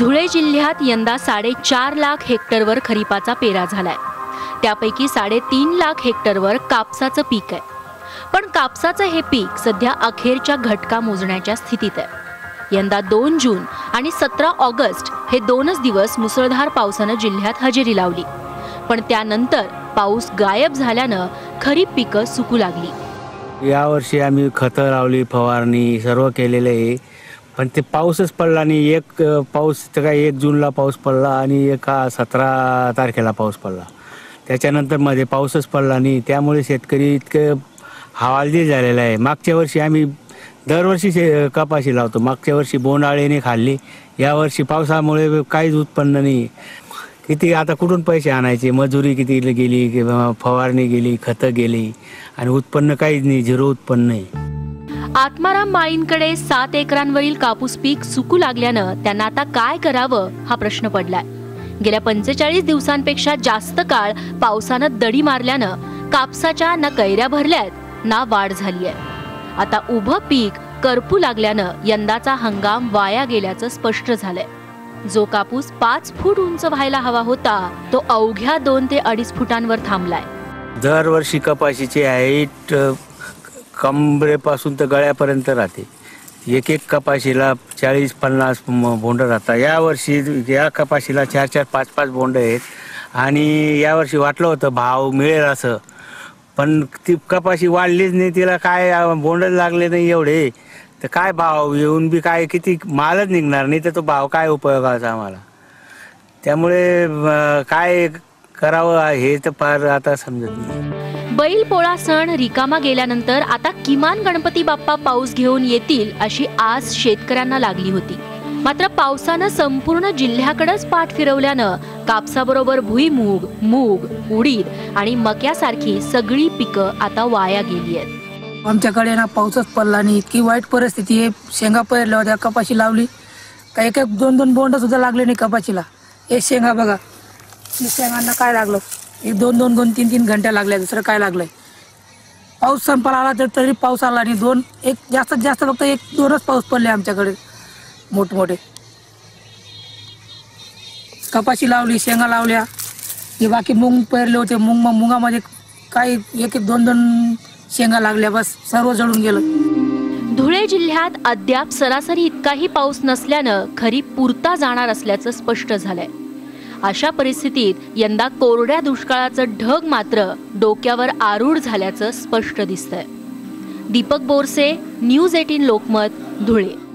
धुळे जिल्ह्यात यंदा साडेचार लाख हेक्टरवर खरीपाचा पेरा झालाय. त्यापैकी साडेतीन लाख हेक्टरवर कापसाचं पीक आहे. पण कापसाचं हे पीक सध्या अखेरच्या घटका मोजण्याच्या स्थितीत आहे. यंदा दोन जून आणि सतरा ऑगस्ट हे दोनच दिवस मुसळधार पावसानं जिल्ह्यात हजेरी लावली. पण त्यानंतर पाऊस गायब झाल्यानं खरीप पिकं सुकू लागली. यावर्षी आम्ही खतं लावली फवारणी सर्व केलेलं आहे. पण ते पाऊसच पडला नाही एक पाऊस तर काय एक जूनला पाऊस पडला आणि एका सतरा तारखेला पाऊस पडला. त्याच्यानंतरमध्ये पाऊसच पडला नाही त्यामुळे शेतकरी इतकं हवालदिल झालेला आहे. मागच्या वर्षी आम्ही दरवर्षी शे कपाशी लावतो. मागच्या वर्षी बोंडाळीने खाल्ली. यावर्षी पावसामुळे काहीच उत्पन्न नाही. किती आता कुठून पैसे आणायचे? मजुरी किती गेली फवारणी गेली खतं गेली आणि उत्पन्न काहीच नाही झिरो उत्पन्न आहे आत्माराम माळींकडे सात एकरांवरील कापूस पीक सुकू लागल्यानं त्यांना आता काय करावं हा प्रश्न पडलाय. गेल्या पंचेचाळीस दिवसांपेक्षा जास्त काळ पावसानं दडी मारल्यानं कापसाच्या ना कैऱ्या भरल्यात ना वाढ झाली आहे आता उभं पीक करपू लागल्यानं यंदाचा हंगाम वाया गेल्याचं स्पष्ट झालंय. जो कापूस पाच फूट उंच व्हायला हवा होता तो अवघ्या दोन ते अडीच फुटांवर थांबलाय. दरवर्षी कपाशीची हाईट कंबरेपासून तर गळ्यापर्यंत राहते. एक एक कपाशीला चाळीस पन्नास बोंड राहतात. यावर्षी या कपाशीला चार चार पाच पाच बोंड आहेत. आणि यावर्षी वाटलं होतं भाव मिळेल असं. पण ती कपाशी वाढलीच नाही तिला काय बोंड लागले नाही एवढे. तर काय भाव येऊन बी काय किती मालच निघणार नाही तर तो भाव काय उपयोगाचा आम्हाला? त्यामुळे काय करावं हे तर फार आता समजत नाही. बैल पोळा सण रिकामा गेल्यानंतर आता किमान गणपती बाप्पा पाऊस घेऊन येतील अशी आस शेतकऱ्यांना लागली होती. मात्र पावसानं संपूर्ण जिल्ह्याकडेच पाठ फिरवल्यानं कापसाबरोबर भुईमूग मूग उडीद आणि मक्यासारखी सगळी पिकं आता वाया गेली आहेत. आमच्याकडे ना पाऊसच पडला नाही. इतकी वाईट परिस्थिती आहे. शेंगा पेरल्या होत्या कपाशी लावली. काही एक दोन दोन बोंड सुद्धा लागले नाही कपाशीला. हे शेंगा बघा. शेंगांना काय लागलं? एक दोन दोन दोन तीन तीन घंट्या लागल्या. दुसरं काय लागलंय? पाऊस संपाला आला तर तरी पाऊस आला नाही. दोन एक जास्तीत जास्त फक्त एक दोनच पाऊस पडले आमच्याकडे. मोठमोठे. कपाशी लावली शेंगा लावल्या. हे बाकी मुंग पेरले होते. मुंग मुगामध्ये काही एक एक दोन दोन शेंगा लागल्या. बस सर्व जळून गेलं. धुळे जिल्ह्यात अद्याप सरासरी इतकाही पाऊस नसल्यानं खरीप पुरता जाणार असल्याचं स्पष्ट झालंय. अशा परिस्थितीत यंदा कोरड्या दुष्काळाचं ढग मात्र डोक्यावर आरूढ झाल्याचं स्पष्ट दिसतंय. Deepak Borse news eighteen Lokmat Dhule.